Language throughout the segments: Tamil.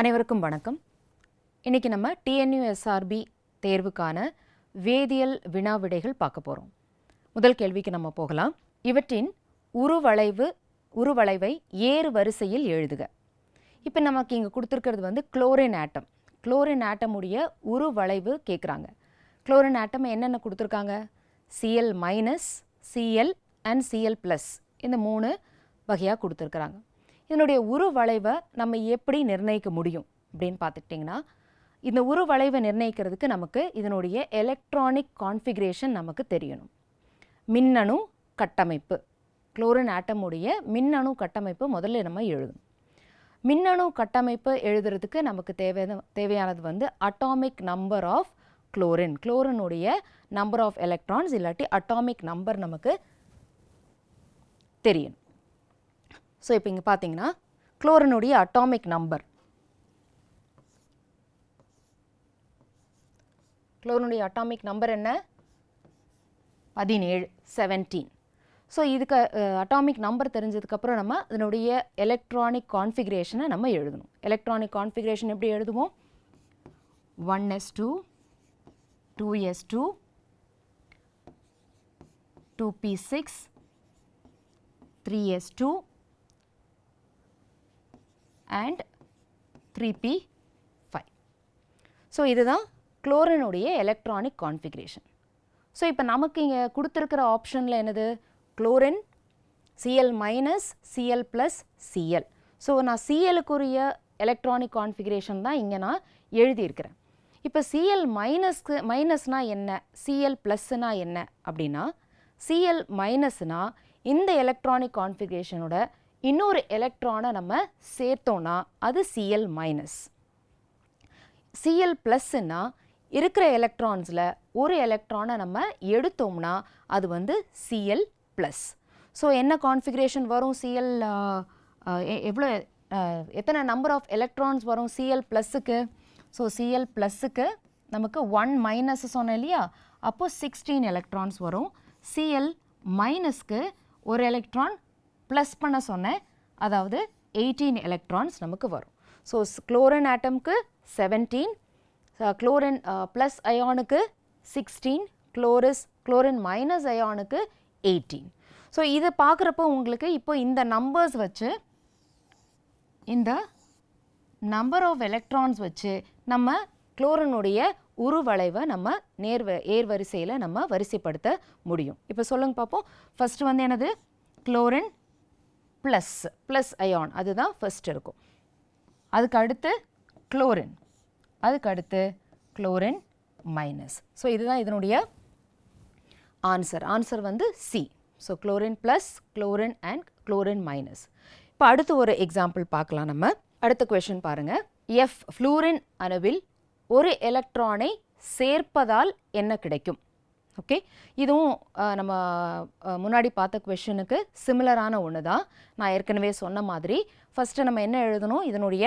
அனைவருக்கும் வணக்கம். இன்றைக்கி நம்ம டிஎன்யூஎஸ்ஆர்பி தேர்வுக்கான வேதியியல் வினா விடைகள் பார்க்க போகிறோம் முதல் கேள்விக்கு நம்ம போகலாம். இவற்றின் உருவளைவு உருவளைவை ஏறு வரிசையில் எழுதுக. இப்போ நமக்கு இங்கே கொடுத்துருக்கிறது வந்து குளோரின் ஆட்டம் குளோரின் ஆட்டமுடைய உருவளைவு கேட்குறாங்க குளோரின் ஆட்டம் என்னென்ன கொடுத்துருக்காங்க? Cl minus Cl and Cl plus இந்த மூணு வகையாக கொடுத்துருக்குறாங்க. இதனுடைய உருவளைவை நம்ம எப்படி நிர்ணயிக்க முடியும் அப்படின்னு பார்த்துக்கிட்டிங்கன்னா இந்த உருவளைவை நிர்ணயிக்கிறதுக்கு நமக்கு இதனுடைய எலக்ட்ரானிக் கான்ஃபிகரேஷன் நமக்கு தெரியணும். மின்னணு கட்டமைப்பு. குளோரின் ஆட்டமுடைய மின்னணு கட்டமைப்பு முதல்ல நம்ம எழுதணும். மின்னணு கட்டமைப்பு எழுதுறதுக்கு நமக்கு தேவையான தேவையானது வந்து அட்டாமிக் நம்பர் ஆஃப் குளோரின் குளோரினுடைய நம்பர் ஆஃப் எலக்ட்ரான்ஸ் இல்லாட்டி அட்டாமிக் நம்பர் நமக்கு தெரியணும். ஸோ இப்போ இங்கே பார்த்தீங்கன்னா குளோரினுடைய அட்டாமிக் நம்பர் குளோரினுடைய அட்டாமிக் நம்பர் என்ன? பதினேழு செவன்டீன் ஸோ இதுக்கு அட்டாமிக் நம்பர் தெரிஞ்சதுக்கப்புறம் நம்ம அதனுடைய எலக்ட்ரானிக் கான்ஃபிகரேஷனை நம்ம எழுதணும். எலக்ட்ரானிக் கான்ஃபிகரேஷன் எப்படி எழுதுவோம்? One S two two S two two P six three S two and three P five so இதுதான் குளோரனுடைய எலக்ட்ரானிக் கான்ஃபிகரேஷன் ஸோ இப்போ நமக்கு இங்கே கொடுத்துருக்கிற ஆப்ஷனில் என்னது? Chlorine Cl minus Cl plus Cl so நான் சிஎலுக்குரிய எலக்ட்ரானிக் கான்ஃபிகரேஷன் தான் இங்கே நான் எழுதியிருக்கிறேன். இப்போ சிஎல் மைனஸ்க்கு மைனஸ்னால் என்ன? சிஎல் ப்ளஸ்னா என்ன? அப்படின்னா சிஎல் மைனஸ்னால் இந்த எலக்ட்ரானிக் கான்ஃபிகரேஷனோட இன்னொரு எலக்ட்ரானை நம்ம சேர்த்தோன்னா அது சிஎல் மைனஸ் சிஎல் ப்ளஸ்ன்னா இருக்கிற எலக்ட்ரான்ஸில் ஒரு எலக்ட்ரானை நம்ம எடுத்தோம்னா அது வந்து சிஎல் ப்ளஸ் ஸோ என்ன கான்ஃபிகரேஷன் வரும் சிஎல் எவ்வளோ எத்தனை நம்பர் ஆஃப் எலக்ட்ரான்ஸ் வரும் சிஎல் ப்ளஸ்ஸுக்கு ஸோ சிஎல் ப்ளஸ்ஸுக்கு நமக்கு ஒன் மைனஸ் சொன்னேன் இல்லையா? அப்போது சிக்ஸ்டீன் எலக்ட்ரான்ஸ் வரும். சிஎல் மைனஸ்க்கு ஒரு எலக்ட்ரான் ப்ளஸ் பண்ண சொன்னேன். அதாவது எயிட்டீன் எலக்ட்ரான்ஸ் நமக்கு வரும். ஸோ குளோரின் ஆட்டம்க்கு செவன்டீன் குளோரின் ப்ளஸ் அயானுக்கு சிக்ஸ்டீன் குளோரிஸ் குளோரின் மைனஸ் அயானுக்கு எயிட்டீன் ஸோ இதை பார்க்குறப்போ உங்களுக்கு இப்போ இந்த நம்பர்ஸ் வச்சு இந்த நம்பர் ஆஃப் எலக்ட்ரான்ஸ் வச்சு நம்ம குளோரினுடைய உருவளைவை நம்ம நேர்வ ஏர்வரிசையில் நம்ம வரிசைப்படுத்த முடியும். இப்போ சொல்லுங்க பார்ப்போம் ஃபஸ்ட்டு வந்து என்னது? குளோரின் ப்ளஸ் ப்ளஸ் அயான் அதுதான் ஃபர்ஸ்ட் இருக்கும். அதுக்கு அடுத்து குளோரின் அதுக்கு அடுத்து குளோரின் மைனஸ் ஸோ இதுதான் இதனுடைய ஆன்சர் ஆன்சர் வந்து C so chlorine plus chlorine and chlorine minus இப்போ அடுத்து ஒரு எக்ஸாம்பிள் பார்க்கலாம் நம்ம. அடுத்த கொஷின் பாருங்கள் எஃப் ஃப்ளூரின் அணுவில் ஒரு எலக்ட்ரானை சேர்ப்பதால் என்ன கிடைக்கும்? ஓகே இதுவும் நம்ம முன்னாடி பார்த்த கொஷனுக்கு சிமிலரான ஒன்று தான் நான் ஏற்கனவே சொன்ன மாதிரி ஃபஸ்ட்டு நம்ம என்ன எழுதணும்? இதனுடைய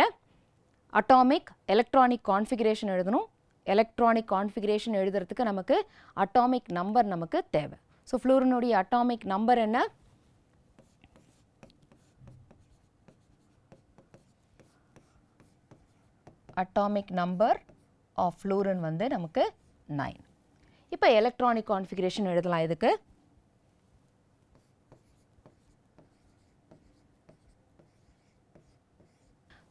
அட்டாமிக் எலக்ட்ரானிக் கான்ஃபிகரேஷன் எழுதணும். எலக்ட்ரானிக் கான்ஃபிகரேஷன் எழுதுறதுக்கு நமக்கு அட்டாமிக் நம்பர் நமக்கு தேவை. ஸோ ஃப்ளூரினுடைய அட்டாமிக் நம்பர் என்ன? அட்டாமிக் நம்பர் ஆஃப் ஃப்ளூரின் வந்து நமக்கு நைன் இப்போ எலக்ட்ரானிக் கான்ஃபிகரேஷன் எழுதலாம் இதுக்கு.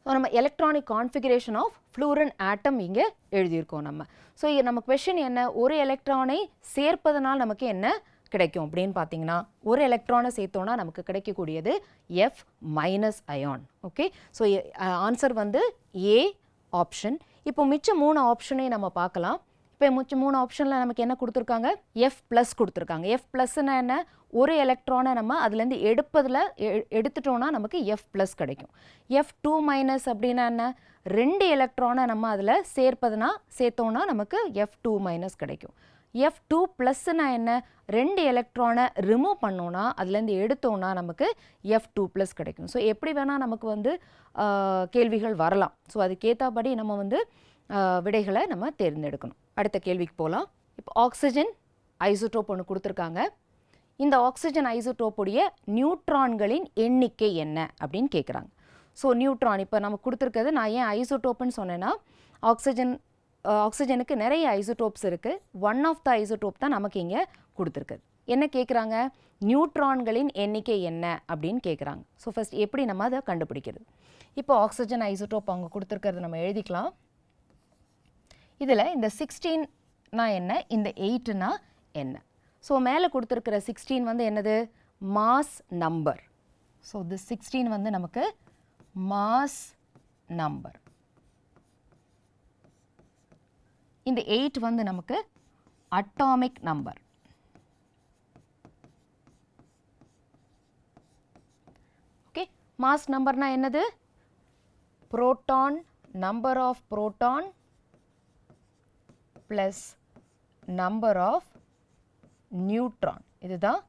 ஸோ நம்ம electronic configuration of fluorine atom இங்கே எழுதியிருக்கோம் நம்ம. ஸோ நம்ம கொஷின் என்ன? ஒரு எலக்ட்ரானை சேர்ப்பதனால் நமக்கு என்ன கிடைக்கும் அப்படின்னு பார்த்தீங்கன்னா ஒரு எலக்ட்ரானை சேர்த்தோன்னா நமக்கு கிடைக்கக்கூடியது F minus ion okay so answer வந்து ஏ ஆப்ஷன் இப்போ மிச்சம் மூணு ஆப்ஷனையும் நம்ம பார்க்கலாம். இப்போ மிச்சம் மூணு ஆப்ஷனில் நமக்கு என்ன கொடுத்துருக்காங்க? எஃப் ப்ளஸ் கொடுத்துருக்காங்க. எஃப் ப்ளஸ்னா என்ன? ஒரு எலக்ட்ரானை நம்ம அதுலேருந்து எடுப்பதில் எ- எடுத்துட்டோம்னா நமக்கு எஃப் ப்ளஸ் கிடைக்கும். எஃப் டூ மைனஸ் அப்படின்னா என்ன? ரெண்டு எலக்ட்ரானை நம்ம அதில் சேர்ப்பதுனா சேர்த்தோன்னா நமக்கு எஃப் டூ மைனஸ் கிடைக்கும். எஃப் டூ ப்ளஸ்னா என்ன? ரெண்டு எலக்ட்ரானை ரிமூவ் பண்ணோன்னா அதுலேருந்து எடுத்தோன்னா நமக்கு எஃப் டூ ப்ளஸ் கிடைக்கும். ஸோ எப்படி வேணால் நமக்கு வந்து கேள்விகள் வரலாம். ஸோ அதுக்கேற்றபடி நம்ம வந்து விடைகளை நம்ம தேர்ந்தெடுக்கணும். அடுத்த கேள்விக்கு போகலாம் இப்போ ஆக்சிஜன் ஐசோடோப் ஒன்று கொடுத்துருக்காங்க. இந்த ஆக்சிஜன் ஐசோடோப்புடைய நியூட்ரான்களின் எண்ணிக்கை என்ன அப்படின்னு கேட்குறாங்க ஸோ நியூட்ரான் இப்போ நம்ம கொடுத்துருக்கிறது நான் ஏன் ஐசோடோப்புன்னு சொன்னேன்னா ஆக்சிஜன் ஆக்சிஜனுக்கு நிறைய ஐசோடோப்ஸ் இருக்குது ஒன் ஆஃப் த ஐசோடோப் தான் நமக்கு இங்கே கொடுத்துருக்குது. என்ன கேட்குறாங்க நியூட்ரான்களின் எண்ணிக்கை என்ன அப்படின்னு கேட்குறாங்க ஸோ ஃபஸ்ட் எப்படி நம்ம அதை கண்டுபிடிக்கிறது? இப்போ ஆக்சிஜன் ஐசோடோப் அவங்க கொடுத்துருக்கிறது நம்ம எழுதிக்கலாம். இதில் இந்த சிக்ஸ்டீன்னா என்ன? இந்த எயிட்டுனா என்ன? ஸோ மேலே கொடுத்துருக்கிற சிக்ஸ்டீன் வந்து என்னது? Mass number so the sixteen வந்து நமக்கு மாஸ் நம்பர் இந்த எயிட் வந்து நமக்கு அட்டாமிக் நம்பர் ஓகே மாஸ் நம்பர்னா என்னது? Proton number of proton plus number of neutron இதுதான்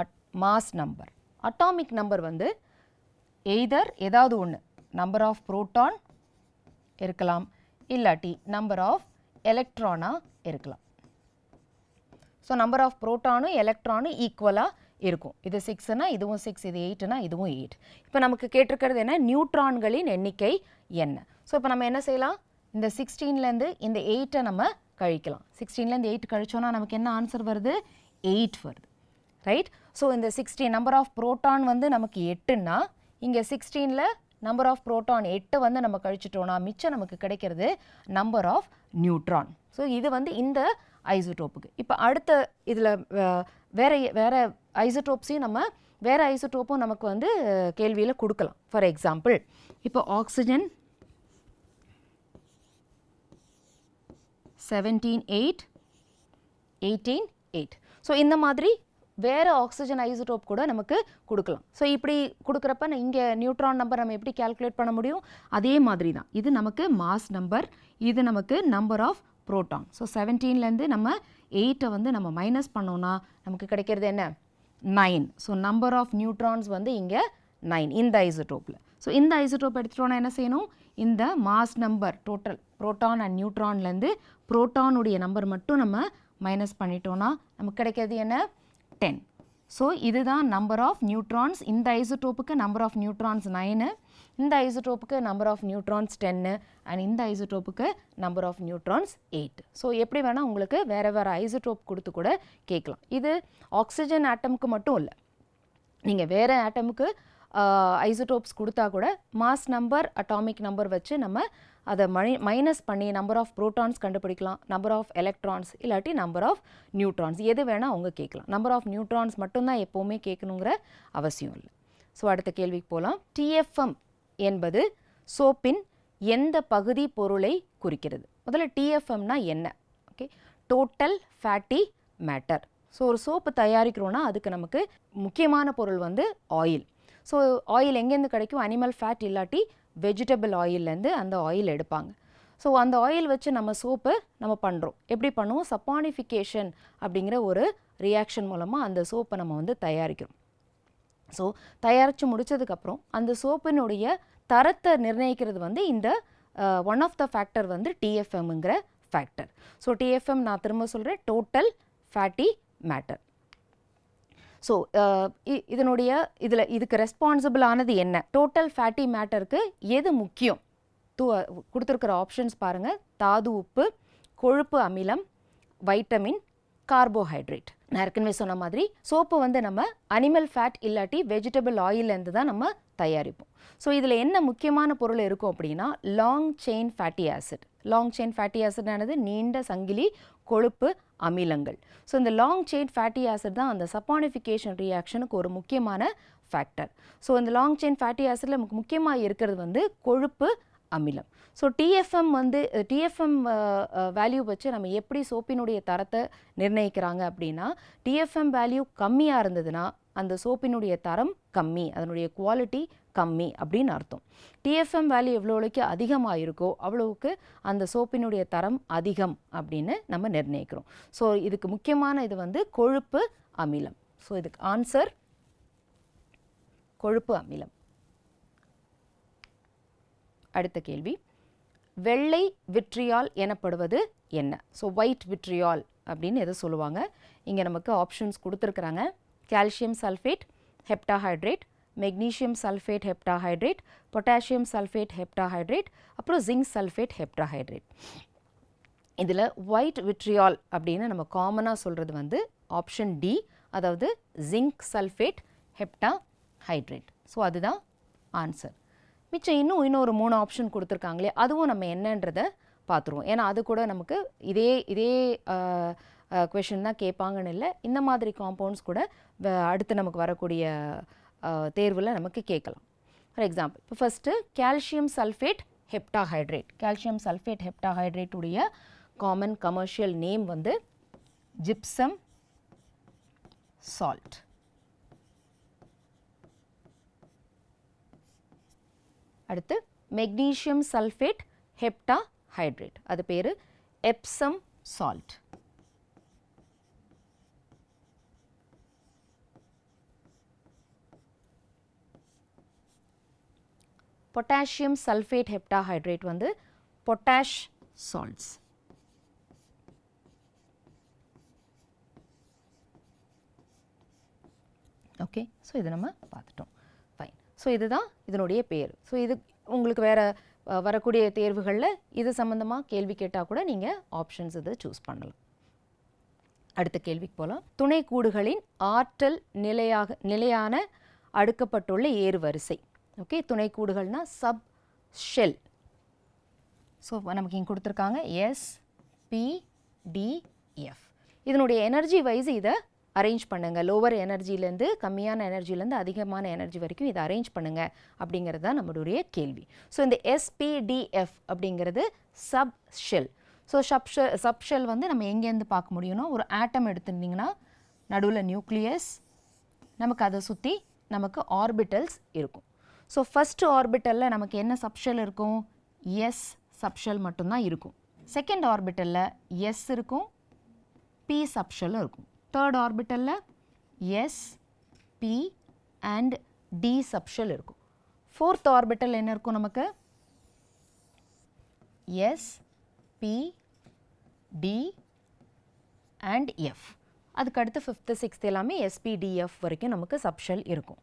at mass number atomic number வந்து எய்தர் ஏதாவது ஒன்று நம்பர் ஆஃப் புரோட்டான் இருக்கலாம் இல்லாட்டி நம்பர் ஆஃப் எலக்ட்ரானாக இருக்கலாம். ஸோ நம்பர் ஆஃப் புரோட்டானும் எலக்ட்ரானும் ஈக்குவலாக இருக்கும். இது சிக்ஸ்னா இதுவும் சிக்ஸ் இது எயிட்னா இதுவும் எயிட் இப்போ நமக்கு கேட்டிருக்கிறது என்ன? நியூட்ரான்களின் எண்ணிக்கை என்ன? ஸோ இப்போ நம்ம என்ன செய்யலாம்? இந்த சிக்ஸ்டீன்லேருந்து இந்த எயிட்டை நம்ம கழிக்கலாம். சிக்ஸ்டீன்லேருந்து எயிட் கழிச்சோன்னா நமக்கு என்ன ஆன்சர் வருது? எயிட் வருது. ரைட் ஸோ இந்த சிக்ஸ்டீன் நம்பர் ஆஃப் ப்ரோட்டான் வந்து நமக்கு எட்டுன்னா இங்கே சிக்ஸ்டீனில் நம்பர் ஆஃப் ப்ரோட்டான் எட்டு வந்து நம்ம கழிச்சிட்டோம்னா மிச்சம் நமக்கு கிடைக்கிறது நம்பர் ஆஃப் நியூட்ரான் ஸோ இது வந்து இந்த ஐசோடோப்புக்கு இப்போ அடுத்த இதில் வேற வேறு ஐசோடோப்ஸையும் நம்ம வேறு ஐசோடோப்பும் நமக்கு வந்து கேள்வியில் கொடுக்கலாம். ஃபார் எக்ஸாம்பிள் இப்போ oxygen seventeen eight eighteen eight so இந்த மாதிரி வேறு ஆக்சிஜன் ஐசோடோப் கூட நமக்கு கொடுக்கலாம். ஸோ இப்படி கொடுக்குறப்ப இங்கே நியூட்ரான் நம்பர் நம்ம எப்படி கால்குலேட் பண்ண முடியும்? அதே மாதிரி தான். இது நமக்கு மாஸ் நம்பர் இது நமக்கு நம்பர் ஆஃப் ப்ரோட்டான் ஸோ செவன்டீன்லேருந்து நம்ம எயிட்டை வந்து நம்ம மைனஸ் பண்ணோன்னா நமக்கு கிடைக்கிறது என்ன? Nine so number of neutrons வந்து இங்கே நைன் இந்த ஐசோடோப்பில் ஸோ இந்த ஐசோடோப் எடுத்துட்டோன்னா என்ன செய்யணும்? இந்த mass number total proton and நியூட்ரான்லேருந்து புரோட்டானுடைய நம்பர் மட்டும் நம்ம மைனஸ் பண்ணிட்டோன்னா நமக்கு கிடைக்கிறது என்ன? டென் ஸோ இதுதான் நம்பர் ஆஃப் நியூட்ரான்ஸ் இந்த ஐசோடோப்புக்கு நம்பர் ஆஃப் நியூட்ரான்ஸ் நைனு இந்த ஐசோடோப்புக்கு number of neutrons ten and இந்த ஐசோடோப்புக்கு number of neutrons eight so எப்படி வேணால் உங்களுக்கு வேறு வேறு ஐசோடோப் கொடுத்து கூட கேட்கலாம். இது ஆக்சிஜன் ஆட்டமுக்கு மட்டும் இல்லை. நீங்கள் வேறு ஆட்டமுக்கு ஐசோடோப்ஸ் கொடுத்தா கூட மாஸ் நம்பர் அட்டாமிக் நம்பர் வச்சு நம்ம அதை மை மைனஸ் பண்ணி நம்பர் ஆஃப் ப்ரோட்டான்ஸ் கண்டுபிடிக்கலாம். நம்பர் ஆஃப் எலக்ட்ரான்ஸ் இல்லாட்டி நம்பர் ஆஃப் நியூட்ரான்ஸ் எது வேணால் அவங்க கேட்கலாம். நம்பர் ஆஃப் நியூட்ரான்ஸ் மட்டும்தான் எப்போவுமே கேட்கணுங்கிற அவசியம் இல்லை. ஸோ அடுத்த கேள்விக்கு போகலாம் டிஎஃப்எம் என்பது சோப்பின் எந்த பகுதி பொருளை குறிக்கிறது? முதல்ல டிஎஃப்எம்னா என்ன? Okay total fatty matter so ஒரு சோப்பு தயாரிக்கிறோன்னா அதுக்கு நமக்கு முக்கியமான பொருள் வந்து ஆயில் ஸோ ஆயில் எங்கேருந்து கிடைக்கும்? அனிமல் ஃபேட் இல்லாட்டி வெஜிடபிள் ஆயில்லேருந்து அந்த ஆயில் எடுப்பாங்க. ஸோ அந்த ஆயில் வச்சு நம்ம சோப்பு நம்ம பண்ணுறோம் எப்படி பண்ணுவோம்? சப்பானிஃபிகேஷன் அப்படிங்கிற ஒரு ரியாக்ஷன் மூலமாக அந்த சோப்பை நம்ம வந்து தயாரிக்கிறோம். ஸோ தயாரித்து முடித்ததுக்கப்புறம் அந்த சோப்பினுடைய தரத்தை நிர்ணயிக்கிறது வந்து இந்த ஒன் ஆஃப் த ஃபேக்டர் வந்து டிஎஃப்எம்ங்கிற ஃபேக்டர் ஸோ டிஎஃப்எம் நான் திரும்ப சொல்கிறேன் total fatty matter so uh, இதனுடைய இதில் இதுக்கு ரெஸ்பான்சிபிள் ஆனது என்ன? டோட்டல் ஃபேட்டி மேட்டருக்கு எது முக்கியம்? தூ கொடுத்துருக்கிற ஆப்ஷன்ஸ் பாருங்கள் தாது உப்பு கொழுப்பு அமிலம் வைட்டமின் கார்போஹைட்ரேட் நான் ஏற்கனவே சொன்ன மாதிரி சோப்பு வந்து நம்ம அனிமல் ஃபேட் இல்லாட்டி வெஜிடபிள் ஆயிலேருந்து தான் நம்ம தயாரிப்போம். ஸோ இதில் என்ன முக்கியமான பொருள் இருக்கும் அப்படின்னா long chain fatty acid long chain fatty ஆசிட்னானது நீண்ட சங்கிலி கொழுப்பு அமிலங்கள். ஸோ இந்த லாங் செயின் ஃபேட்டி ஆசிட் தான் அந்த சப்பானிஃபிகேஷன் ரியாக்ஷனுக்கு ஒரு முக்கியமான ஃபேக்டர் ஸோ இந்த லாங் செயின் ஃபேட்டி ஆசிடில் நமக்கு முக்கியமாக இருக்கிறது வந்து கொழுப்பு அமிலம். ஸோ டிஎஃப்எம் வந்து டிஎஃப்எம் வேல்யூ வச்சு நம்ம எப்படி சோப்பினுடைய தரத்தை நிர்ணயிக்கிறாங்க அப்படின்னா டிஎஃப்எம் வேல்யூ கம்மியாக இருந்ததுன்னா அந்த சோப்பினுடைய தரம் கம்மி அதனுடைய குவாலிட்டி கம்மி அப்படின்னு அர்த்தம். டிஎஃப்எம் வேல்யூ எவ்வளோக்கு அதிகமாக இருக்கோ அவ்வளவுக்கு அந்த சோப்பினுடைய தரம் அதிகம் அப்படின்னு நம்ம நிர்ணயிக்கிறோம். ஸோ இதுக்கு முக்கியமான இது வந்து கொழுப்பு அமிலம். ஸோ இதுக்கு ஆன்சர் கொழுப்பு அமிலம். அடுத்த கேள்வி. வெள்ளை விட்ரியால் எனப்படுவது என்ன? ஸோ ஒயிட் விட்ரியால் அப்படின்னு எதை சொல்லுவாங்க? இங்கே நமக்கு ஆப்ஷன்ஸ் கொடுத்துருக்குறாங்க. Calcium sulphate heptahydrate magnesium sulphate heptahydrate potassium sulphate heptahydrate அப்புறம் ஜிங்க் சல்ஃபேட் ஹெப்டாஹைட்ரேட் இதில் ஒயிட் விட்ரியால் அப்படின்னு நம்ம காமனாக சொல்கிறது வந்து ஆப்ஷன் டி அதாவது zinc sulphate hepta hydrate so அதுதான் ஆன்சர் மிச்சம் இன்னும் இன்னொரு மூணு ஆப்ஷன் கொடுத்துருக்காங்களே அதுவும் நம்ம என்னன்றதை பார்த்துருவோம். ஏன்னா அது கூட நமக்கு இதே இதே கொஷின் தான் கேட்பாங்கன்னு இல்லை. இந்த மாதிரி காம்பவுண்ட்ஸ் கூட அடுத்து நமக்கு வரக்கூடிய தேர்வில் நமக்கு கேட்கலாம். ஃபார் எக்ஸாம்பிள் இப்போ first calcium sulphate heptahydrate calcium sulphate heptahydrate உடைய காமன் கமர்ஷியல் நேம் வந்து ஜிப்சம் சால்ட் அடுத்து மெக்னீஷியம் சல்ஃபேட் ஹெப்டா ஹைட்ரேட் அது பேர் Epsom salt potassium sulphate heptahydrate வந்து பொட்டாஷ் சால்ட்ஸ். ஓகே ஸோ இது நம்ம பார்த்துட்டோம். ஃபைன் ஸோ இதுதான் இதனுடைய பேர். ஸோ இது உங்களுக்கு வேறு வரக்கூடிய தேர்வுகளில் இது சம்மந்தமாக கேள்வி கேட்டால் கூட நீங்கள் ஆப்ஷன்ஸ் இதை சூஸ் பண்ணலாம். அடுத்த கேள்விக்கு போகலாம் துணைக்கூடுகளின் ஆற்றல் நிலையாக நிலையான அடுக்கப்பட்டுள்ள ஏறுவரிசை. ஓகே துணைக்கூடுகள்னா சப் ஷெல். ஸோ நமக்கு இங்கே கொடுத்துருக்காங்க எஸ் பி டி எஃப் இதனுடைய எனர்ஜி வைஸ் இதை அரேஞ்ச் பண்ணுங்கள் லோவர் எனர்ஜிலேருந்து கம்மியான எனர்ஜிலேருந்து அதிகமான எனர்ஜி வரைக்கும் இதை அரேஞ்ச் பண்ணுங்கள் அப்படிங்கிறது தான் நம்மளுடைய கேள்வி. ஸோ இந்த எஸ்பிடிஎஃப் அப்படிங்கிறது sub shell so sub shell sub shell வந்து நம்ம எங்கேருந்து பார்க்க முடியும்னா ஒரு ஆட்டம் எடுத்துருந்தீங்கன்னா நடுவில் நியூக்ளியஸ் நமக்கு அதை சுற்றி நமக்கு ஆர்பிட்டல்ஸ் இருக்கும். ஸோ ஃபஸ்ட்டு ஆர்பிட்டலில் நமக்கு என்ன சப்ஷல் இருக்கும்? எஸ் சப்ஷல் மட்டும்தான் இருக்கும். செகண்ட் ஆர்பிட்டலில் எஸ் இருக்கும். பி சப்ஷலும் இருக்கும். Third ஆர்பிட்டலில் s p and d subshell இருக்கும். ஃபோர்த் ஆர்பிட்டல் என்ன இருக்கும் நமக்கு? S p d and f அதுக்கு அடுத்து ஃபிஃப்த்து சிக்ஸ்த் எல்லாமே எஸ்பிடிஎஃப் வரைக்கும் நமக்கு சப்ஷெல் இருக்கும்.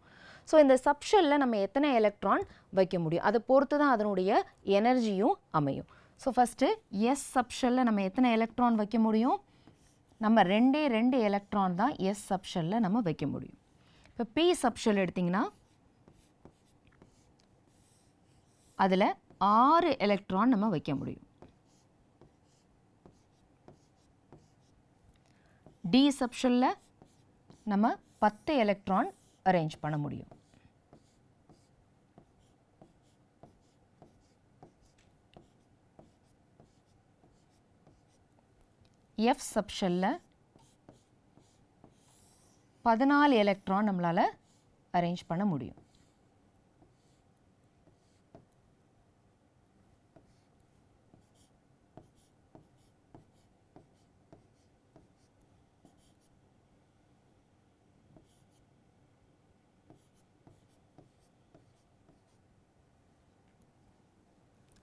ஸோ இந்த சப்ஷெல்லில் நம்ம எத்தனை எலக்ட்ரான் வைக்க முடியும்? அதை பொறுத்து தான் அதனுடைய எனர்ஜியும் அமையும். ஸோ ஃபஸ்ட்டு எஸ் சப்ஷெல்லில் நம்ம எத்தனை எலக்ட்ரான் வைக்க முடியும்? நம்ம ரெண்டே ரெண்டு எலக்ட்ரான் தான் எஸ் சப்ஷெல்லில் நம்ம வைக்க முடியும். இப்போ பி சப்ஷெல் எடுத்திங்கன்னா அதில் ஆறு எலக்ட்ரான் நம்ம வைக்க முடியும். டி சப்ஷனில் நம்ம பத்து எலக்ட்ரான் அரேஞ்ச் பண்ண முடியும். எஃப் சப்ஷனில் பதினாலு எலக்ட்ரான் நம்மளால் அரேஞ்ச் பண்ண முடியும்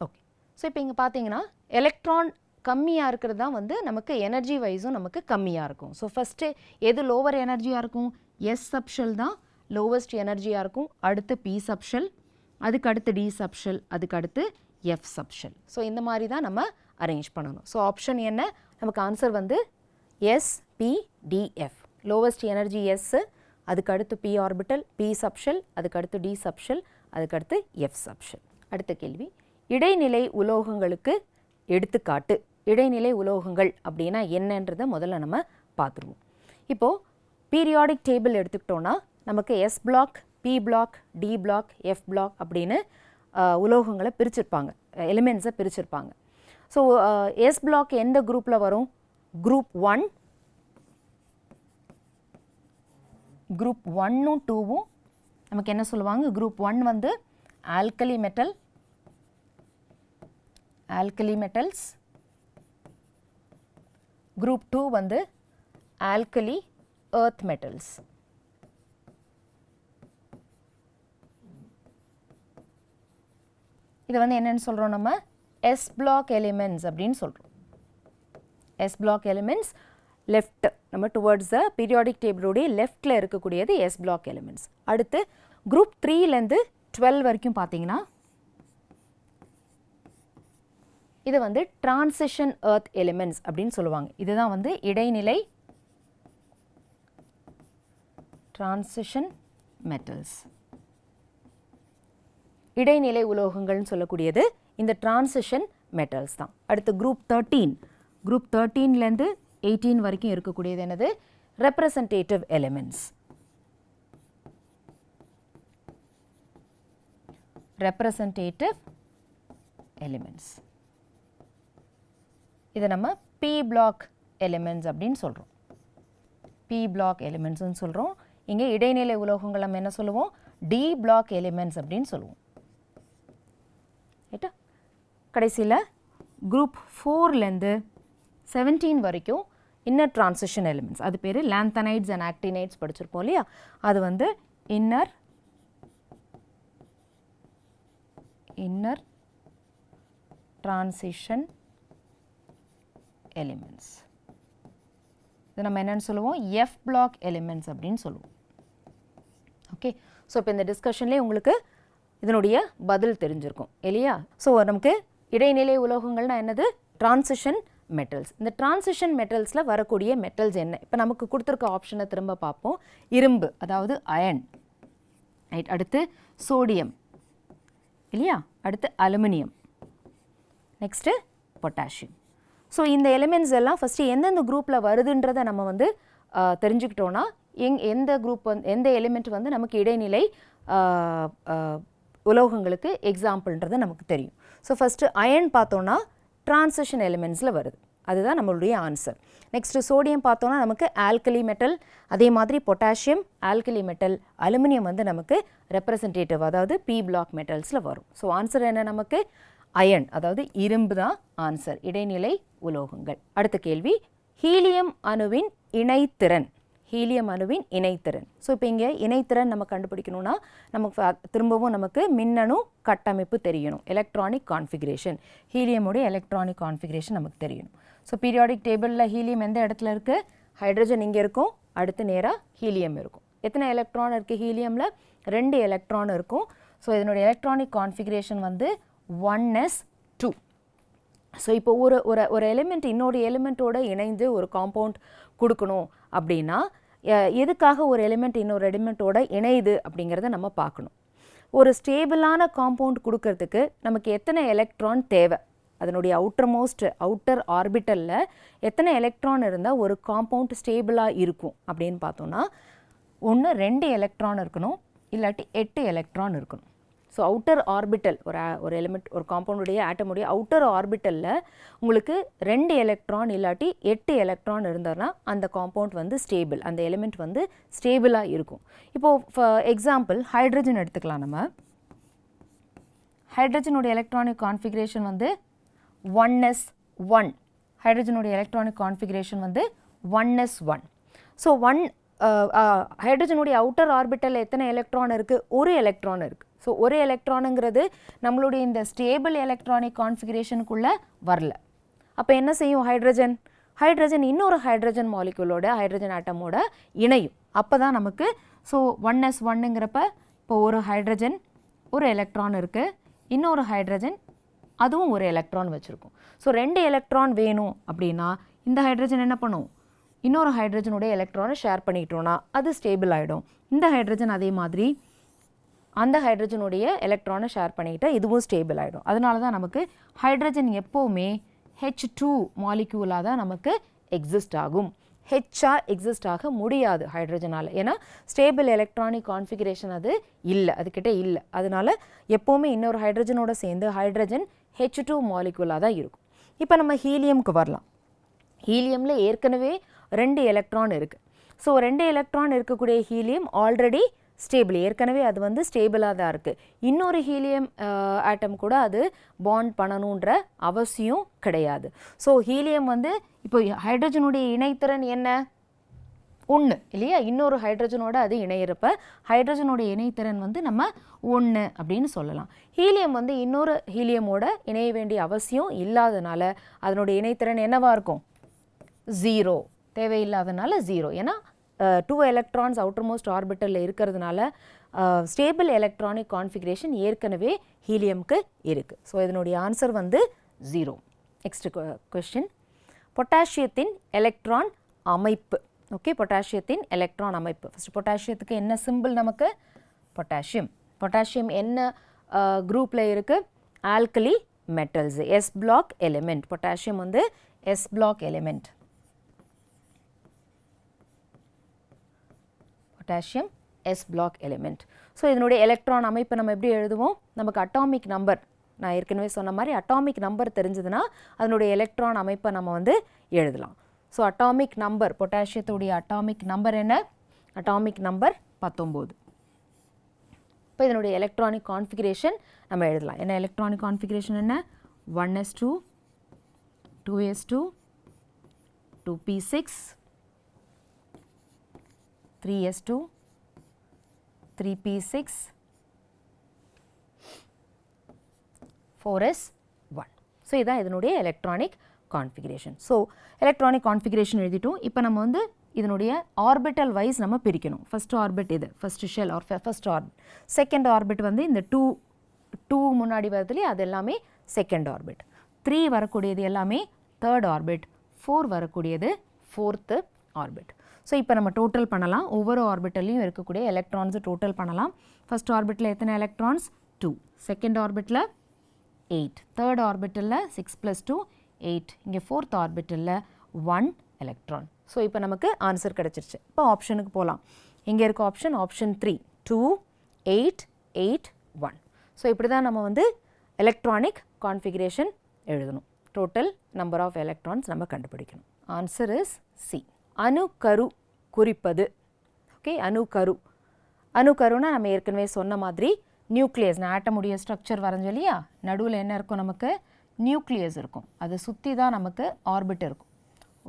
ஓகே ஸோ இப்போ இங்கே பார்த்தீங்கன்னா எலக்ட்ரான் கம்மியாக இருக்கிறது தான் வந்து நமக்கு எனர்ஜி வைஸும் நமக்கு கம்மியாக இருக்கும். ஸோ ஃபஸ்ட்டு எது லோவர் எனர்ஜியாக இருக்கும்? எஸ் சப்ஷல் தான் லோவஸ்ட் எனர்ஜியாக இருக்கும். அடுத்து பி சப்ஷல் அதுக்கு அடுத்து டி சப்ஷல் அதுக்கு அடுத்து எஃப் சப்ஷல் ஸோ இந்த மாதிரி தான் நம்ம அரேஞ்ச் பண்ணணும். ஸோ ஆப்ஷன் என்ன? நமக்கு ஆன்சர் வந்து s p d f lowest energy s அதுக்கு அடுத்து பி ஆர்பிட்டல் பி சப்ஷல் அதுக்கு அடுத்து டி சப்ஷல் அதுக்கு அடுத்து எஃப் சப்ஷல் அடுத்த கேள்வி. இடைநிலை உலோகங்களுக்கு எடுத்துக்காட்டு. இடைநிலை உலோகங்கள் அப்படின்னா என்னன்றதை முதல்ல நம்ம பார்த்துருவோம். இப்போது பீரியாடிக் டேபிள் எடுத்துக்கிட்டோன்னா நமக்கு S block P block D block F block அப்படின்னு உலோகங்களை பிரிச்சிருப்பாங்க. எலிமெண்ட்ஸை பிரிச்சிருப்பாங்க. ஸோ எஸ் பிளாக் எந்த குரூப்பில் வரும்? குரூப் ஒன் குரூப் ஒன்னும் டூவும் நமக்கு என்ன சொல்லுவாங்க? குரூப் ஒன் வந்து alkali metal alkali metals group two வந்து ஆல்கலி ஏர்த் மெட்டல்ஸ் இது வந்து என்னன்னு சொல்கிறோம் நம்ம? எஸ் பிளாக் எலிமெண்ட்ஸ் அப்படின்னு சொல்கிறோம் எஸ் பிளாக் எலிமெண்ட்ஸ் லெஃப்ட் நம்ம டுவர்ட்ஸ் த பீரியாடிக் டேபிளுடைய லெஃப்டில் இருக்கக்கூடியது எஸ் பிளாக் எலிமெண்ட்ஸ் அடுத்து குரூப் த்ரீலேருந்து டுவெல் வரைக்கும் பார்த்தீங்கன்னா இது வந்து டிரான்சிஷன் எர்த் எலிமெண்ட்ஸ் அப்படின்னு சொல்லுவாங்க. இதுதான் வந்து இடைநிலை டிரான்சிஷன் மெட்டல்ஸ் இடைநிலை உலோகங்கள்னு சொல்லக்கூடியது இந்த டிரான்சிஷன் மெட்டல்ஸ் தான். அடுத்து குரூப் தேர்ட்டீன் குரூப் தேர்ட்டீன்லேருந்து எயிட்டீன் வரைக்கும் இருக்கக்கூடியது என்னது? ரெப்ரசன்டேட்டிவ் எலிமெண்ட்ஸ் ரெப்ரசன்டேட்டிவ் எலிமெண்ட்ஸ் இதை நம்ம பி பிளாக் எலிமெண்ட்ஸ் அப்படின்னு சொல்கிறோம் பி பிளாக் எலிமெண்ட்ஸ்னு சொல்கிறோம் இங்கே இடைநிலை உலோகங்கள் நம்ம என்ன சொல்லுவோம்? டி பிளாக் எலிமெண்ட்ஸ் அப்படின்னு சொல்லுவோம். ரைட்டா கடைசியில் குரூப் ஃபோர்லேருந்து செவன்டீன் வரைக்கும் இன்னர் டிரான்சிஷன் எலிமெண்ட்ஸ் அது பேர் லேந்தனைட்ஸ் அண்ட் ஆக்டினைட்ஸ் படிச்சிருப்போம் இல்லையா? அது வந்து இன்னர் இன்னர் டிரான்சிஷன் எலிமெண்ட்ஸ் இது நம்ம என்னன்னு சொல்லுவோம்? எஃப் பிளாக் எலிமெண்ட்ஸ் அப்படின்னு சொல்லுவோம். ஓகே ஸோ இப்போ இந்த டிஸ்கஷன்லேயே உங்களுக்கு இதனுடைய பதில் தெரிஞ்சிருக்கும். இல்லையா? ஸோ நமக்கு இடைநிலை உலோகங்கள்னா என்னது? டிரான்சிஷன் மெட்டல்ஸ் இந்த டிரான்சிஷன் மெட்டல்ஸில் வரக்கூடிய மெட்டல்ஸ் என்ன? இப்போ நமக்கு கொடுத்துருக்க ஆப்ஷனை திரும்ப பார்ப்போம். இரும்பு அதாவது அயன் ரைட் அடுத்து சோடியம் இல்லையா? அடுத்து அலுமினியம் நெக்ஸ்ட்டு பொட்டாசியம் ஸோ இந்த எலிமெண்ட்ஸ் எல்லாம் ஃபஸ்ட்டு எந்தெந்த குரூப்பில் வருதுன்றதை நம்ம வந்து தெரிஞ்சுக்கிட்டோன்னா எங் எந்த குரூப் வந்து எந்த எலிமெண்ட் வந்து நமக்கு இடைநிலை உலோகங்களுக்கு எக்ஸாம்பிள்ன்றது நமக்கு தெரியும். ஸோ ஃபஸ்ட்டு அயன் பார்த்தோன்னா டிரான்சிஷன் எலிமெண்ட்ஸில் வருது. அதுதான் நம்மளுடைய ஆன்சர் நெக்ஸ்ட்டு சோடியம் பார்த்தோன்னா நமக்கு ஆல்கலி மெட்டல் அதே மாதிரி பொட்டாசியம் ஆல்கலி மெட்டல் அலுமினியம் வந்து நமக்கு ரெப்ரசன்டேட்டிவ் அதாவது பி பிளாக் மெட்டல்ஸில் வரும். ஸோ ஆன்சர் என்ன நமக்கு? அயன் அதாவது இரும்பு தான் ஆன்சர் இடைநிலை உலோகங்கள். அடுத்த கேள்வி ஹீலியம் அணுவின் இணைத்திறன். ஹீலியம் அணுவின் இணைத்திறன். ஸோ இப்போ இங்கே இணைத்திறன் நம்ம கண்டுபிடிக்கணும்னா நமக்கு திரும்பவும் நமக்கு மின்னணு கட்டமைப்பு தெரியணும். எலக்ட்ரானிக் கான்ஃபிகரேஷன் ஹீலியமுடைய எலக்ட்ரானிக் கான்ஃபிகரேஷன் நமக்கு தெரியணும். ஸோ பீரியாடிக் டேபிளில் ஹீலியம் எந்த இடத்துல இருக்குது ஹைட்ரஜன் இங்கே இருக்கும். அடுத்து நேராக ஹீலியம் இருக்கும். எத்தனை எலக்ட்ரான் இருக்குது ஹீலியமில் ரெண்டு எலக்ட்ரான் இருக்கும். ஸோ இதனுடைய எலக்ட்ரானிக் கான்ஃபிகரேஷன் வந்து ஒன் எஸ் டூ ஸோ இப்போ ஒரு ஒரு ஒரு எலிமெண்ட் இன்னொரு எலிமெண்ட்டோடு இணைந்து ஒரு காம்பவுண்ட் கொடுக்கணும் அப்படின்னா எதுக்காக ஒரு எலிமெண்ட் இன்னொரு எலிமெண்ட்டோட இணையுது அப்படிங்கிறத நம்ம பார்க்கணும். ஒரு ஸ்டேபிளான காம்பவுண்ட் கொடுக்கறதுக்கு நமக்கு எத்தனை எலக்ட்ரான் தேவை? அதனுடைய அவுட்டர் மோஸ்ட் அவுட்டர் ஆர்பிட்டலில் எத்தனை எலக்ட்ரான் இருந்தால் ஒரு காம்பவுண்ட் ஸ்டேபிளாக இருக்கும் அப்படின்னு பார்த்தோன்னா ஒன்று ரெண்டு எலக்ட்ரான் இருக்கணும் இல்லாட்டி எட்டு எலக்ட்ரான் இருக்கணும். ஸோ அவுட்டர் ஆர்பிட்டல் ஒரு ஒரு எலிமெண்ட் ஒரு காம்பவுண்டுடைய ஆட்டமுடைய அவுட்டர் ஆர்பிட்டலில் உங்களுக்கு ரெண்டு எலக்ட்ரான் இல்லாட்டி எட்டு எலக்ட்ரான் இருந்தார்னா அந்த காம்பவுண்ட் வந்து ஸ்டேபிள் அந்த எலிமெண்ட் வந்து ஸ்டேபிளாக இருக்கும். இப்போது ஃபார் எக்ஸாம்பிள் ஹைட்ரஜன் எடுத்துக்கலாம் நம்ம. ஹைட்ரஜனுடைய எலக்ட்ரானிக் கான்ஃபிகரேஷன் வந்து ஒன் எஸ் ஒன் ஹைட்ரஜனுடைய எலக்ட்ரானிக் கான்ஃபிகரேஷன் வந்து one s one so one ஹைட்ரஜனுடைய outer ஆர்பிட்டலில் எத்தனை எலக்ட்ரான் இருக்குது ஒரு எலக்ட்ரான் இருக்குது ஸோ ஒரு எலக்ட்ரானுங்கிறது நம்மளுடைய இந்த ஸ்டேபிள் எலக்ட்ரானிக் கான்ஃபிகரேஷனுக்குள்ளே வரல. அப்போ என்ன செய்யும் ஹைட்ரஜன் ஹைட்ரஜன் இன்னொரு ஹைட்ரஜன் மாலிகுலோட ஹைட்ரஜன் ஆட்டமோட இணையும். அப்போ தான் நமக்கு ஸோ ஒன் எஸ் ஒன்னுங்கிறப்ப இப்போ ஒரு ஹைட்ரஜன் ஒரு எலக்ட்ரான் இருக்குது இன்னொரு ஹைட்ரஜன் அதுவும் ஒரு எலக்ட்ரான் வச்சுருக்கும். ஸோ ரெண்டு எலக்ட்ரான் வேணும் அப்படின்னா இந்த ஹைட்ரஜன் என்ன பண்ணும்? இன்னொரு ஹைட்ரஜனுடைய எலக்ட்ரானை ஷேர் பண்ணிக்கிட்டோன்னா அது ஸ்டேபிள் ஆகிடும் இந்த ஹைட்ரஜன் அதே மாதிரி அந்த ஹைட்ரஜனுடைய எலக்ட்ரானை ஷேர் பண்ணிக்கிட்டால் இதுவும் ஸ்டேபிள் ஆகிடும் அதனால தான் நமக்கு ஹைட்ரஜன் எப்போவுமே ஹெச் டூ மாலிக்யூலாக தான் நமக்கு எக்ஸிஸ்ட் ஆகும். ஹெச்ஆ எக்ஸிஸ்ட் ஆக முடியாது ஹைட்ரஜனால் ஏன்னா ஸ்டேபிள் எலக்ட்ரானிக் கான்ஃபிகரேஷன் அது இல்லை. அதுக்கிட்ட இல்லை. அதனால் எப்போவுமே இன்னொரு ஹைட்ரஜனோட சேர்ந்து ஹைட்ரஜன் ஹெச் டூ மாலிக்யூலாக தான் இருக்கும். இப்போ நம்ம ஹீலியம்க்கு வரலாம். ஹீலியமில் ஏற்கனவே ரெண்டு எலக்ட்ரான் இருக்குது ஸோ ரெண்டு எலக்ட்ரான் இருக்கக்கூடிய ஹீலியம் ஆல்ரெடி ஸ்டேபிள் ஏற்கனவே அது வந்து ஸ்டேபிளாக தான் இருக்குது இன்னொரு ஹீலியம் ஆட்டம் கூட அது பாண்ட் பண்ணணுன்ற அவசியம் கிடையாது. ஸோ ஹீலியம் வந்து இப்போ ஹைட்ரஜனுடைய இணைத்திறன் என்ன? ஒன்று இல்லையா? இன்னொரு ஹைட்ரஜனோட அது இணையிறப்ப ஹைட்ரஜனோட இணைத்திறன் வந்து நம்ம ஒன்று அப்படின்னு சொல்லலாம். ஹீலியம் வந்து இன்னொரு ஹீலியமோட இணைய வேண்டிய அவசியம் இல்லாதனால அதனுடைய இணைத்திறன் என்னவாக இருக்கும்? ஜீரோ தேவையில்லாதனால ஜீரோ ஏன்னா டூ எலக்ட்ரான்ஸ் அவுட்டர் மோஸ்ட் ஆர்பிட்டலில் இருக்கிறதுனால ஸ்டேபிள் எலக்ட்ரானிக் கான்ஃபிகரேஷன் ஏற்கனவே ஹீலியம்க்கு இருக்குது ஸோ இதனுடைய ஆன்சர் வந்து ஜீரோ நெக்ஸ்ட் கொஸ்டின் பொட்டாசியத்தின் எலக்ட்ரான் அமைப்பு. ஓகே பொட்டாசியத்தின் எலக்ட்ரான் அமைப்பு. ஃபஸ்ட் பொட்டாசியத்துக்கு என்ன சிம்பிள் நமக்கு? பொட்டாசியம் பொட்டாசியம் என்ன குரூப்பில் இருக்குது alkali metals s block element potassium வந்து s block element potassium s block element so இதனுடைய எலக்ட்ரான் அமைப்பை நம்ம எப்படி எழுதுவோம்? நமக்கு அட்டாமிக் நம்பர் நான் ஏற்கனவே சொன்ன மாதிரி அட்டாமிக் நம்பர் தெரிஞ்சதுன்னா அதனுடைய எலக்ட்ரான் அமைப்பை நம்ம வந்து எழுதலாம். ஸோ அட்டாமிக் நம்பர் பொட்டாசியத்துடைய அட்டாமிக் நம்பர் என்ன? அட்டாமிக் நம்பர் பத்தொம்போது. இப்போ இதனுடைய எலக்ட்ரானிக் கான்ஃபிகரேஷன் நம்ம எழுதலாம். என்ன எலக்ட்ரானிக் கான்ஃபிகரேஷன் என்ன? One s two two s two two p six three s two three p six four s one so இதுதான் இதனுடைய electronic configuration so electronic configuration எழுதிட்டோம். இப்போ நம்ம வந்து இதனுடைய ஆர்பிட்டல் வைஸ் நம்ம பிரிக்கணும். ஃபஸ்ட் ஆர்பிட் இது. First shell or first orbit second orbit வந்து இந்த டூ டூ முன்னாடி வரதுலேயே அது எல்லாமே செகண்ட் ஆர்பிட் த்ரீ வரக்கூடியது எல்லாமே தேர்ட் ஆர்பிட் ஃபோர் வரக்கூடியது ஃபோர்த்து ஆர்பிட் ஸோ இப்போ நம்ம டோட்டல் பண்ணலாம். ஒவ்வொரு ஆர்பிட்டல்லையும் இருக்கக்கூடிய எலக்ட்ரான்ஸை டோட்டல் பண்ணலாம். ஃபர்ஸ்ட் ஆர்பிட்டில் எத்தனை எலக்ட்ரான்ஸ் டூ செகண்ட் ஆர்பிட்டில் எயிட் தேர்ட் ஆர்பிட்டலில் சிக்ஸ் ப்ளஸ் டூ எயிட் இங்கே ஃபோர்த் ஆர்பிட்டலில் ஒன் எலக்ட்ரான் ஸோ இப்போ நமக்கு ஆன்சர் கிடச்சிருச்சு. இப்போ ஆப்ஷனுக்கு போகலாம் இங்கே இருக்க option option three two eight eight one so இப்படி தான் நம்ம வந்து எலக்ட்ரானிக் கான்ஃபிகரேஷன் எழுதணும். டோட்டல் நம்பர் ஆஃப் எலக்ட்ரான்ஸ் நம்ம கண்டுபிடிக்கணும். ஆன்சர் இஸ் சி அணுக்கரு குறிப்பது. ஓகே அணுக்கரு. அணுக்கருனா நம்ம ஏற்கனவே சொன்ன மாதிரி நியூக்ளியஸ் நான் ஆட்டமுடைய ஸ்ட்ரக்சர் வரைஞ்சு இல்லையா? நடுவில் என்ன இருக்கும் நமக்கு? நியூக்ளியஸ் இருக்கும். அதை சுற்றி தான் நமக்கு ஆர்பிட் இருக்கும்.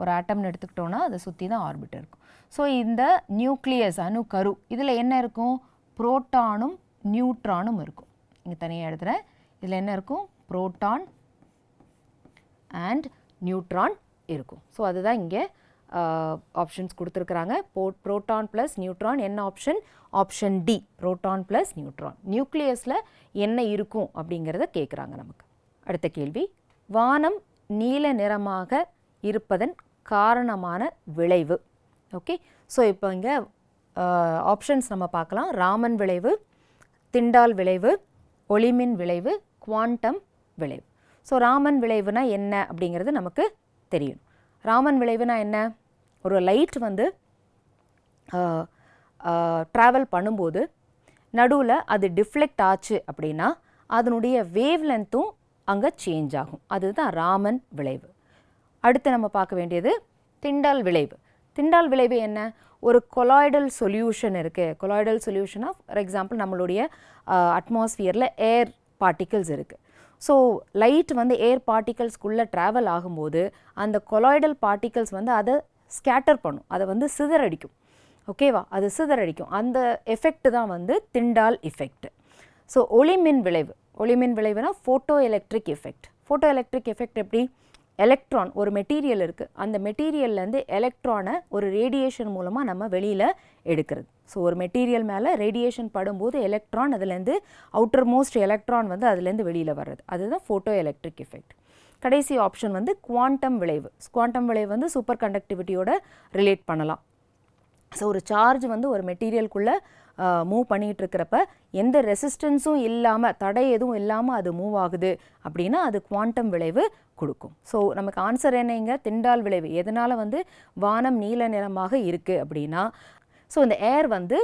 ஒரு ஆட்டம்னு எடுத்துக்கிட்டோன்னா அதை சுற்றி தான் ஆர்பிட் இருக்கும். ஸோ இந்த நியூக்ளியஸ் அணுக்கரு இதில் என்ன இருக்கும்? புரோட்டானும் நியூட்ரானும் இருக்கும். இங்கே தனியாக எழுதுகிறேன் இதில் என்ன இருக்கும்? புரோட்டான் அண்ட் நியூட்ரான் இருக்கும். ஸோ அதுதான் இங்கே ஆப்ஷன்ஸ் கொடுத்துருக்குறாங்க. போ ப்ரோட்டான் ப்ளஸ் நியூட்ரான் என்ன option option d proton plus neutron நியூக்ளியஸில் என்ன இருக்கும் அப்படிங்கிறத கேட்குறாங்க நமக்கு. அடுத்த கேள்வி. வானம் நீல நிறமாக இருப்பதன் காரணமான விளைவு. ஓகே ஸோ இப்போ இங்கே ஆப்ஷன்ஸ் நம்ம பார்க்கலாம். ராமன் விளைவு திண்டால் விளைவு ஒளிமின் விளைவு குவாண்டம் விளைவு. ஸோ ராமன் விளைவுனா என்ன அப்படிங்கிறது நமக்கு தெரியும். ராமன் விளைவுனா என்ன? ஒரு லைட் வந்து ட்ராவல் பண்ணும்போது நடுவில் அது டிஃப்ளெக்ட் ஆச்சு அப்படின்னா அதனுடைய வேவ் லென்த்தும் அங்கே சேஞ்ச் ஆகும். அதுதான் ராமன் விளைவு. அடுத்து நம்ம பார்க்க வேண்டியது திண்டால் விளைவு. திண்டால் விளைவு என்ன? ஒரு கொலாய்டல் சொல்யூஷன் இருக்குது colloidal solution of for example நம்மளுடைய அட்மாஸ்ஃபியரில் ஏர் பார்ட்டிகிள்ஸ் இருக்குது ஸோ லைட் வந்து ஏர் பார்ட்டிகல்ஸ்குள்ளே ட்ராவல் ஆகும்போது அந்த கொலாய்டல் பார்ட்டிகல்ஸ் வந்து அதை ஸ்கேட்டர் பண்ணும். அதை வந்து சிதறடிக்கும். ஓகேவா அது சிதறடிக்கும். அந்த எஃபெக்ட் தான் வந்து திண்டால் எஃபெக்ட் ஸோ ஒளிமின் விளைவு. ஒளிமின் விளைவுனா photo electric effect photo electric effect எப்படி? எலக்ட்ரான் ஒரு மெட்டீரியல் இருக்குது அந்த மெட்டீரியல்லேருந்து எலக்ட்ரானை ஒரு ரேடியேஷன் மூலமாக நம்ம வெளியில் எடுக்கிறது. ஸோ ஒரு மெட்டீரியல் மேலே ரேடியேஷன் படும்போது எலக்ட்ரான் அதுலேருந்து அவுட்டர் மோஸ்ட் எலக்ட்ரான் வந்து அதுலேருந்து வெளியில் வர்றது. அதுதான் ஃபோட்டோ எலக்ட்ரிக் எஃபெக்ட் கடைசி ஆப்ஷன் வந்து குவாண்டம் விளைவு. குவாண்டம் விளைவு வந்து சூப்பர் கண்டக்டிவிட்டியோட ரிலேட் பண்ணலாம். ஸோ ஒரு சார்ஜ் வந்து ஒரு மெட்டீரியல்குள்ளே மூவ் பண்ணிகிட்டு இருக்கிறப்ப எந்த ரெசிஸ்டன்ஸும் இல்லாமல் தடை எதுவும் இல்லாமல் அது மூவ் ஆகுது அப்படின்னா அது குவாண்டம் விளைவு கொடுக்கும். ஸோ நமக்கு ஆன்சர் என்னங்க திண்டால் விளைவு. எதனால் வந்து வானம் நீல நிறமாக இருக்குது அப்படின்னா ஸோ இந்த ஏர் வந்து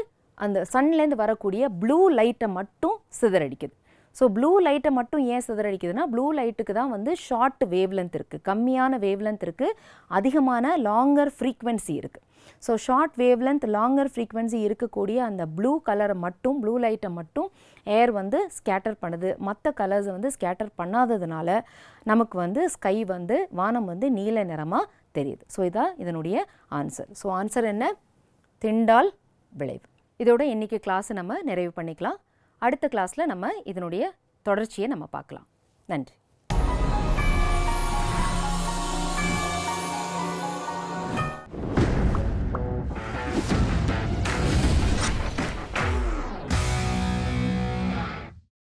அந்த சன்லேருந்து வரக்கூடிய ப்ளூ லைட்டை மட்டும் சிதறடிக்குது. ஸோ ப்ளூ லைட்டை மட்டும் ஏன் சிதறடிக்குதுன்னா ப்ளூ லைட்டுக்கு தான் வந்து ஷார்ட் வேவ்லென்த் இருக்குது கம்மியான வேவ்லென்த் இருக்குது அதிகமான லாங்கர் ஃப்ரீக்வன்சி இருக்குது so short wavelength longer frequency இருக்கக்கூடிய அந்த ப்ளூ கலரை மட்டும் ப்ளூ லைட்டை மட்டும் ஏர் வந்து ஸ்கேட்டர் பண்ணுது. மற்ற கலர்ஸை வந்து ஸ்கேட்டர் பண்ணாததுனால நமக்கு வந்து ஸ்கை வந்து வானம் வந்து நீல நிறமாக தெரியுது. ஸோ இதான் இதனுடைய ஆன்சர் ஸோ ஆன்சர் என்ன? திண்டால் விளைவு. இதோட இன்றைக்கி கிளாஸை நம்ம நிறைவு பண்ணிக்கலாம். அடுத்த கிளாஸில் நம்ம இதனுடைய தொடர்ச்சியை நம்ம பார்க்கலாம். நன்றி.